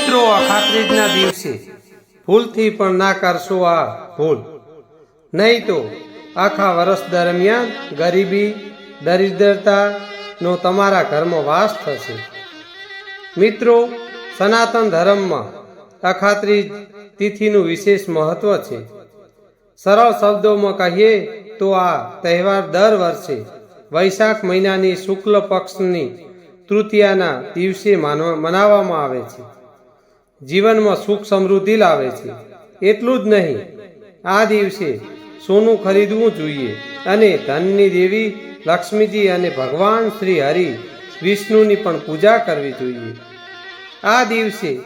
મિત્રો ખાતરીજના દિવસે ભૂલથી પણ ના કરશો આ ભૂલ. નહીં તો આખા વર્ષ દરમિયાન ગરીબી, દરિદ્રતાનો તમારા ઘરમાં વાસ થશે. મિત્રો, સનાતન ધર્મમાં અખાત્રીજ તિથિનું વિશેષ મહત્વ છે. સરળ શબ્દોમાં કહીએ તો આ તહેવાર દર વર્ષે વૈશાખ મહિનાની શુક્લ પક્ષની તૃતીયાના દિવસે માનવા, મનાવવામાં આવે છે. જીવનમાં સુખ સમૃદ્ધિ લાવે છે. એટલું જ નહીં. આ દિવસે સોનું ખરીદવું જોઈએ અને ધનની દેવી લક્ષ્મીજી અને ભગવાન શ્રી હરિ વિષ્ણુની પણ પૂજા કરવી જોઈએ. આ દિવસે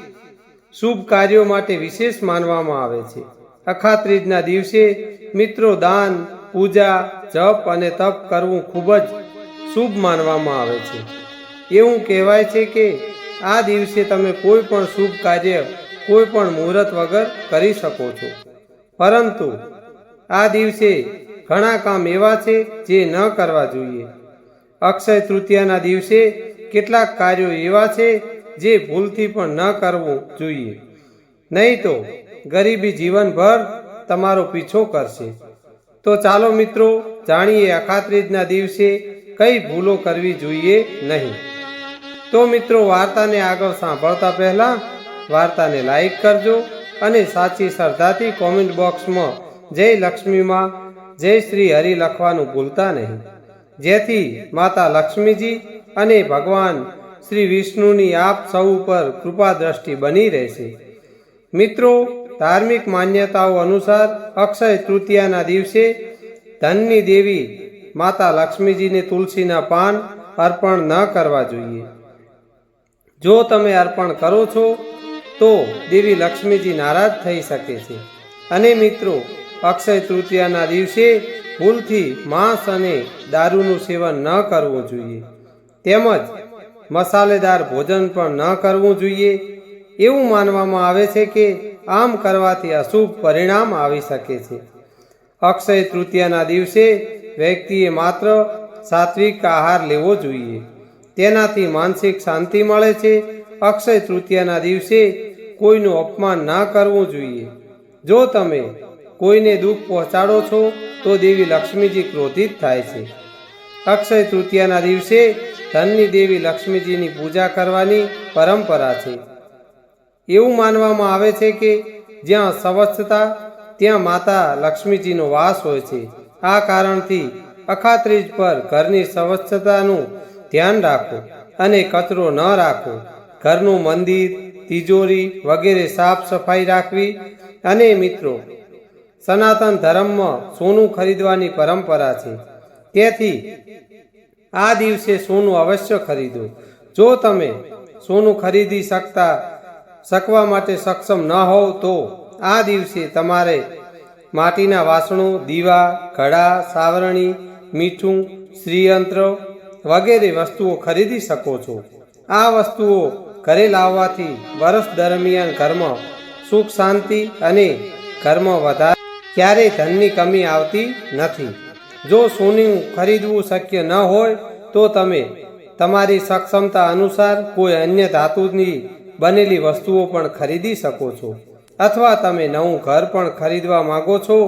શુભ કાર્યો માટે વિશેષ માનવામાં આવે છે. અખાત્રીજના દિવસે મિત્રો દાન, પૂજા, જપ અને તપ કરવું ખૂબ જ શુભ માનવામાં આવે છે. એવું કહેવાય છે કે આ દિવસે તમે કોઈ પણ શુભ કાર્ય, કોઈ પણ મુહૂર્ત વગર કરી શકો છો. પરંતુ આ દિવસે ઘણા કામ એવા છે જે ન કરવા જોઈએ. અક્ષય તૃતીયાના દિવસે કેટલાક કાર્યો એવા છે જે ભૂલથી પણ ન કરવું જોઈએ. નહીં તો ગરીબી જીવનભર તમારો પીછો કરશે. તો ચાલો મિત્રો, જાણીએ અખાત્રીજના દિવસે કઈ ભૂલો કરવી જોઈએ નહીં. તો મિત્રો વાર્તાને આગળ સાંભળતા પહેલા વાર્તાને લાઈક કરજો અને સાચી શ્રદ્ધાથી કોમેન્ટ બોક્સમાં જય લક્ષ્મીમાં જય શ્રી હરિ લખવાનું ભૂલતા નહીં. જેથી માતા લક્ષ્મીજી અને ભગવાન શ્રી વિષ્ણુની આપ સૌ ઉપર કૃપા દ્રષ્ટિ બની રહેશે. મિત્રો, ધાર્મિક માન્યતાઓ અનુસાર અક્ષય તૃતીયાના દિવસે ધનની દેવી માતા લક્ષ્મીજીને તુલસીના પાન અર્પણ ન કરવા જોઈએ. જો તમે અર્પણ કરો છો, તો દેવી લક્ષ્મીજી નારાજ થઈ શકે છે. અને મિત્રો, અક્ષય તૃતીયાના દિવસે ભૂલથી માંસ અને દારૂનું સેવન ન કરવું જોઈએ. તેમજ મસાલેદાર ભોજન પણ ન કરવું જોઈએ. એવું માનવામાં આવે છે કે આમ કરવાથી અશુભ પરિણામ આવી શકે છે. અક્ષય તૃતીયાના દિવસે વ્યક્તિએ માત્ર સાત્વિક આહાર લેવો જોઈએ. તેનાથી માનસિક શાંતિ મળે છે. અક્ષય તૃતીયાના દિવસે કોઈનું અપમાન ના કરવું જોઈએ. જો તમે કોઈને દુઃખ પહોંચાડો છો, તો દેવી લક્ષ્મીજી ક્રોધિત થાય છે. અક્ષય તૃતીયાના દિવસે ધનની દેવી લક્ષ્મીજીની પૂજા કરવાની પરંપરા છે. એવું માનવામાં આવે છે કે જ્યાં સ્વચ્છતા ત્યાં માતા લક્ષ્મીજીનો વાસ હોય છે. આ કારણથી અખાત્રીજ પર ઘરની સ્વચ્છતાનું ધ્યાન રાખો અને કચરો ન રાખો. ઘરનું મંદિર, તિજોરી વગેરે સાફ સફાઈ રાખવી. અને મિત્રો, સનાતન ધર્મમાં સોનું ખરીદવાની પરંપરા છે. તેથી આ દિવસે સોનું અવશ્ય ખરીદો. જો તમે સોનું ખરીદી શકતા, શકવા માટે સક્ષમ ન હોવ તો આ દિવસે તમારે માટીના વાસણો, દીવા, ઘડા, સાવરણી, મીઠું, શ્રીયંત્ર વગેરે વસ્તુઓ ખરીદી શકો છો. આ વસ્તુઓ ઘરે લાવવાથી વર્ષ દરમિયાન ઘરમાં સુખ, શાંતિ અને ઘરમાં વધારે. ક્યારેય ધનની કમી આવતી નથી. જો સોનું ખરીદવું શક્ય ન હોય, તો તમે તમારી સક્ષમતા અનુસાર કોઈ અન્ય ધાતુની બનેલી વસ્તુઓ પણ ખરીદી શકો છો. અથવા તમે નવું ઘર પણ ખરીદવા માંગો છો,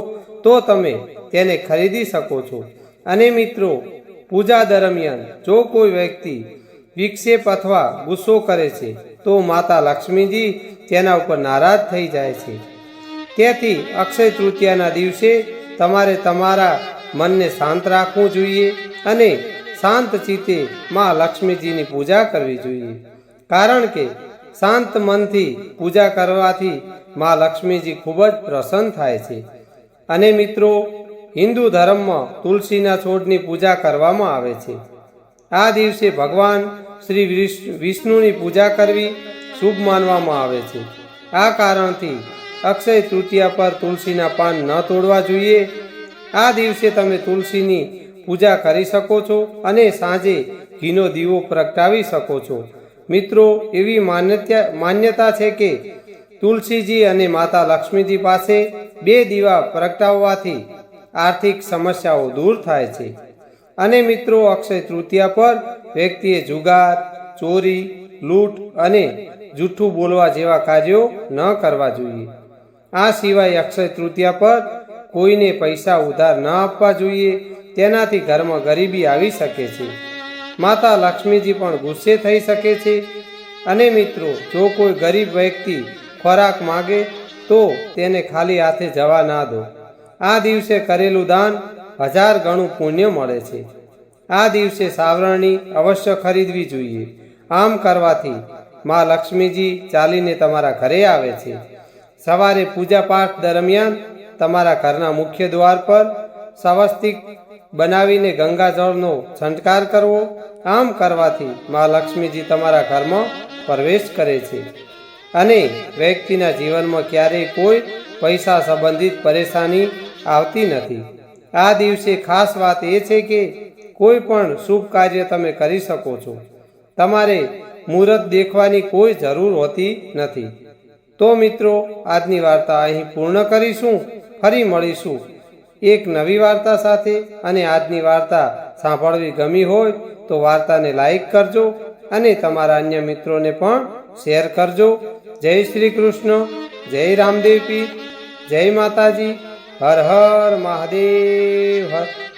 તો તમે તેને ખરીદી શકો છો. અને મિત્રો પૂજા દરમિયાન જો કોઈ વ્યક્તિ વિક્ષેપ અથવા ગુસ્સો કરે છે, તો માતા લક્ષ્મીજી તેના ઉપર નારાજ થઈ જાય છે. તેથી અક્ષય તૃતીયાના દિવસે તમારે તમારા મનને શાંત રાખવું જોઈએ અને શાંત ચિત્તે માં લક્ષ્મીજીની પૂજા કરવી જોઈએ. કારણ કે શાંત મનથી પૂજા કરવાથી મા લક્ષ્મીજી ખૂબ જ પ્રસન્ન થાય છે. અને મિત્રો હિન્દુ ધર્મમાં તુલસીના છોડની પૂજા કરવામાં આવે છે. આ દિવસે ભગવાન શ્રી વિષ- વિષ્ણુની પૂજા કરવી શુભ માનવામાં આવે છે. આ કારણથી અક્ષય તૃતીયા પર તુલસીના પાન ન તોડવા જોઈએ. આ દિવસે તમે તુલસીની પૂજા કરી શકો છો અને સાંજે ઘીનો દીવો પ્રગટાવી શકો છો. મિત્રો, એવી માન્યતા માન્યતા છે કે તુલસીજી અને માતા લક્ષ્મીજી પાસે બે દીવા પ્રગટાવવાથી આર્થિક સમસ્યાઓ દૂર થાય છે. અને મિત્રો, અક્ષય તૃતીયા પર વ્યક્તિએ જુગાર, ચોરી, લૂંટ અને જૂઠું બોલવા જેવા કાર્યો ન કરવા જોઈએ. આ સિવાય અક્ષય તૃતીયા પર કોઈને પૈસા ઉધાર ન આપવા જોઈએ, તેનાથી ઘરમાં ગરીબી આવી શકે છે. માતા લક્ષ્મીજી પણ ગુસ્સે થઈ શકે છે. અને મિત્રો, જો કોઈ ગરીબ વ્યક્તિ ખોરાક માગે, તો તેને ખાલી હાથે જવા ના દો. આ દિવસે કરેલું દાન હજાર ગણું પુણ્ય મળે છે. આ દિવસે સાવરણી અવશ્ય ખરીદવી જોઈએ. આમ કરવાથી મા લક્ષ્મીજી ચાલીને તમારા ઘરે આવે છે. સવારે પૂજાપાઠ દરમિયાન તમારા ઘરના મુખ્ય દ્વાર પર સ્વસ્તિક બનાવીને ગંગાજળનો છંટકાર કરવો, આમ કરવાથી મા લક્ષ્મીજી તમારા ઘરમાં પ્રવેશ કરે છે. અને વ્યક્તિના જીવનમાં ક્યારેય કોઈ પૈસા સંબંધિત પરેશાની આવતી નથી. આ દિવસે ખાસ વાત એ છે કે કોઈ પણ શુભ કાર્ય તમે કરી શકો છો. તમારે મુહૂર્ત દેખવાની કોઈ જરૂર હોતી નથી. તો મિત્રો, આજની વાર્તા અહીં પૂર્ણ કરીશું. ફરી મળીશું એક નવી વાર્તા સાથે. અને આજની વાર્તા સાંભળવી ગમી હોય તો વાર્તાને લાઈક કરજો અને તમારા અન્ય મિત્રોને પણ શેર કરજો. જય શ્રી કૃષ્ણ. જય રામદેવ જય માતાજી. હર હર મહાદેવ હર